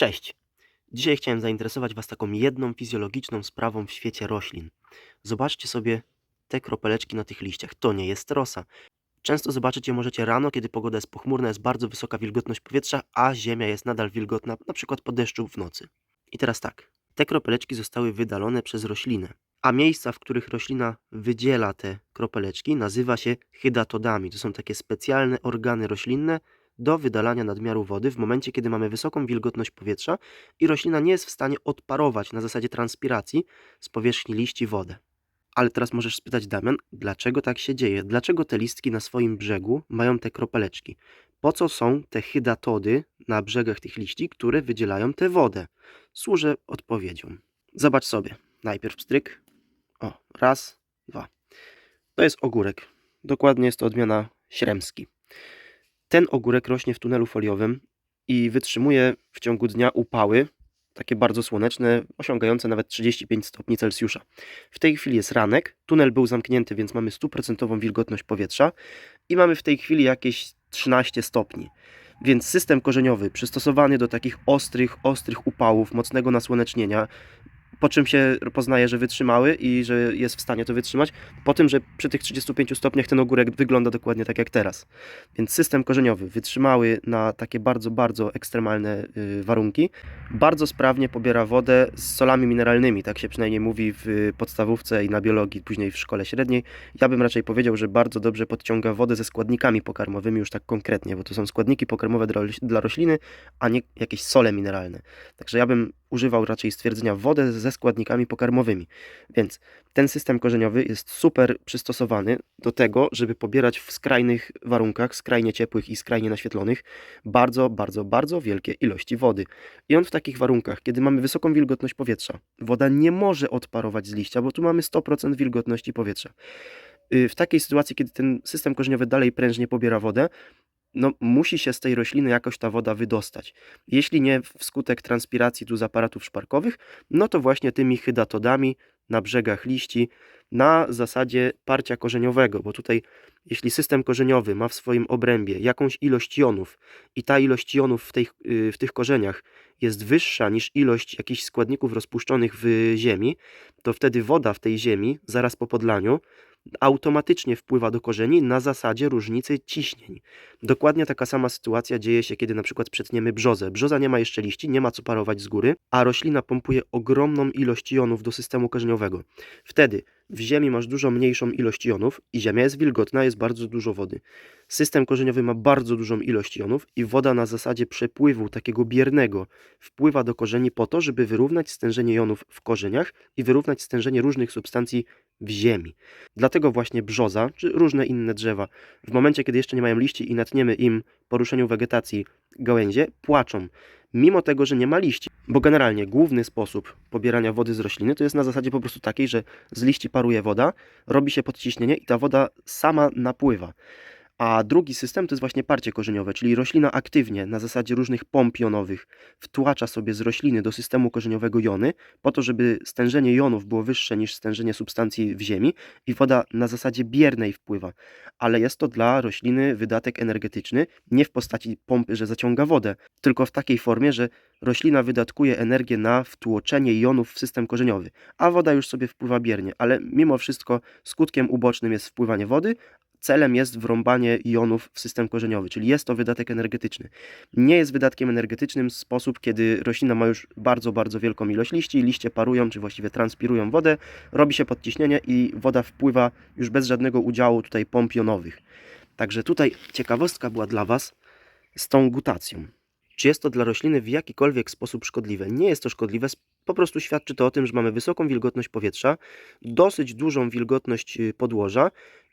Cześć! Dzisiaj chciałem zainteresować Was taką jedną fizjologiczną sprawą w świecie roślin. Zobaczcie sobie te kropeleczki na tych liściach. To nie jest rosa. Często zobaczyć je możecie rano, kiedy pogoda jest pochmurna, jest bardzo wysoka wilgotność powietrza, a ziemia jest nadal wilgotna, na przykład po deszczu w nocy. I teraz tak. Te kropeleczki zostały wydalone przez roślinę, a miejsca, w których roślina wydziela te kropeleczki, nazywa się hydatodami. To są takie specjalne organy roślinne, do wydalania nadmiaru wody w momencie, kiedy mamy wysoką wilgotność powietrza i roślina nie jest w stanie odparować na zasadzie transpiracji z powierzchni liści wodę. Ale teraz możesz spytać, Damian, dlaczego tak się dzieje? Dlaczego te listki na swoim brzegu mają te kropeleczki? Po co są te hydatody na brzegach tych liści, które wydzielają tę wodę? Służę odpowiedzią. Zobacz sobie. Najpierw stryk. O, raz, dwa. To jest ogórek. Dokładnie jest to odmiana śremski. Ten ogórek rośnie w tunelu foliowym i wytrzymuje w ciągu dnia upały, takie bardzo słoneczne, osiągające nawet 35 stopni Celsjusza. W tej chwili jest ranek, tunel był zamknięty, więc mamy stuprocentową wilgotność powietrza i mamy w tej chwili jakieś 13 stopni. Więc system korzeniowy przystosowany do takich ostrych, ostrych upałów, mocnego nasłonecznienia, po czym się poznaje, że wytrzymały i że jest w stanie to wytrzymać, po tym, że przy tych 35 stopniach ten ogórek wygląda dokładnie tak jak teraz. Więc system korzeniowy wytrzymały na takie bardzo, bardzo ekstremalne y, warunki, bardzo sprawnie pobiera wodę z solami mineralnymi, tak się przynajmniej mówi w podstawówce i na biologii, później w szkole średniej. Ja bym raczej powiedział, że bardzo dobrze podciąga wodę ze składnikami pokarmowymi, już tak konkretnie, bo to są składniki pokarmowe dla, rośliny, a nie jakieś sole mineralne. Także ja bym używał raczej stwierdzenia wodę ze składnikami pokarmowymi. Więc ten system korzeniowy jest super przystosowany do tego, żeby pobierać w skrajnych warunkach, skrajnie ciepłych i skrajnie naświetlonych, bardzo, bardzo, bardzo wielkie ilości wody. I on w takich warunkach, kiedy mamy wysoką wilgotność powietrza, woda nie może odparować z liścia, bo tu mamy 100% wilgotności powietrza. Y, w takiej sytuacji, kiedy ten system korzeniowy dalej prężnie pobiera wodę, no, musi się z tej rośliny jakoś ta woda wydostać. Jeśli nie wskutek transpiracji tu z aparatów szparkowych, no to właśnie tymi hydatodami na brzegach liści na zasadzie parcia korzeniowego, bo tutaj jeśli system korzeniowy ma w swoim obrębie jakąś ilość jonów i ta ilość jonów w, tej, w tych korzeniach jest wyższa niż ilość jakichś składników rozpuszczonych w ziemi, to wtedy woda w tej ziemi zaraz po podlaniu automatycznie wpływa do korzeni na zasadzie różnicy ciśnień. Dokładnie taka sama sytuacja dzieje się, kiedy na przykład przetniemy brzozę. Brzoza nie ma jeszcze liści, nie ma co parować z góry, a roślina pompuje ogromną ilość jonów do systemu korzeniowego. Wtedy w ziemi masz dużo mniejszą ilość jonów i ziemia jest wilgotna, jest bardzo dużo wody. System korzeniowy ma bardzo dużą ilość jonów i woda na zasadzie przepływu takiego biernego wpływa do korzeni po to, żeby wyrównać stężenie jonów w korzeniach i wyrównać stężenie różnych substancji w ziemi. Dlatego właśnie brzoza, czy różne inne drzewa, w momencie, kiedy jeszcze nie mają liści i natniemy im po ruszeniu wegetacji gałęzie, płaczą, mimo tego, że nie ma liści. Bo generalnie główny sposób pobierania wody z rośliny to jest na zasadzie po prostu takiej, że z liści paruje woda, robi się podciśnienie i ta woda sama napływa. A drugi system to jest właśnie parcie korzeniowe, czyli roślina aktywnie na zasadzie różnych pomp jonowych wtłacza sobie z rośliny do systemu korzeniowego jony, po to, żeby stężenie jonów było wyższe niż stężenie substancji w ziemi i woda na zasadzie biernej wpływa. Ale jest to dla rośliny wydatek energetyczny, nie w postaci pompy, że zaciąga wodę, tylko w takiej formie, że roślina wydatkuje energię na wtłoczenie jonów w system korzeniowy, a woda już sobie wpływa biernie, ale mimo wszystko skutkiem ubocznym jest wpływanie wody, celem jest wrąbanie jonów w system korzeniowy, czyli jest to wydatek energetyczny. Nie jest wydatkiem energetycznym sposób, kiedy roślina ma już bardzo, bardzo wielką ilość liści, liście parują, czy właściwie transpirują wodę, robi się podciśnienie i woda wpływa już bez żadnego udziału tutaj pomp jonowych. Także tutaj ciekawostka była dla Was z tą gutacją. Czy jest to dla rośliny w jakikolwiek sposób szkodliwe? Nie jest to szkodliwe, po prostu świadczy to o tym, że mamy wysoką wilgotność powietrza, dosyć dużą wilgotność y, podłoża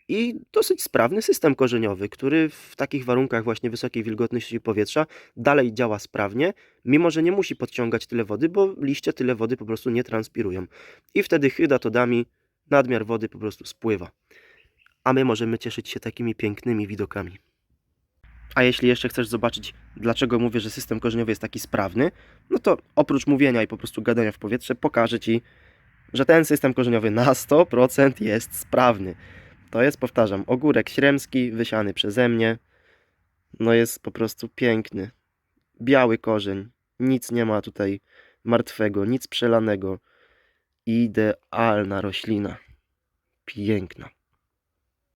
i dosyć sprawny system korzeniowy, który w takich warunkach właśnie wysokiej wilgotności powietrza dalej działa sprawnie, mimo że nie musi podciągać tyle wody, bo liście tyle wody po prostu nie transpirują. I wtedy hydatodami nadmiar wody po prostu spływa. A my możemy cieszyć się takimi pięknymi widokami. A jeśli jeszcze chcesz zobaczyć, dlaczego mówię, że system korzeniowy jest taki sprawny, no to oprócz mówienia i po prostu gadania w powietrze, pokażę Ci, że ten system korzeniowy na 100% jest sprawny. To jest, powtarzam, ogórek śremski, wysiany przeze mnie. No jest po prostu piękny. Biały korzeń, Nic nie ma tutaj martwego, nic przelanego. Idealna roślina. Piękna.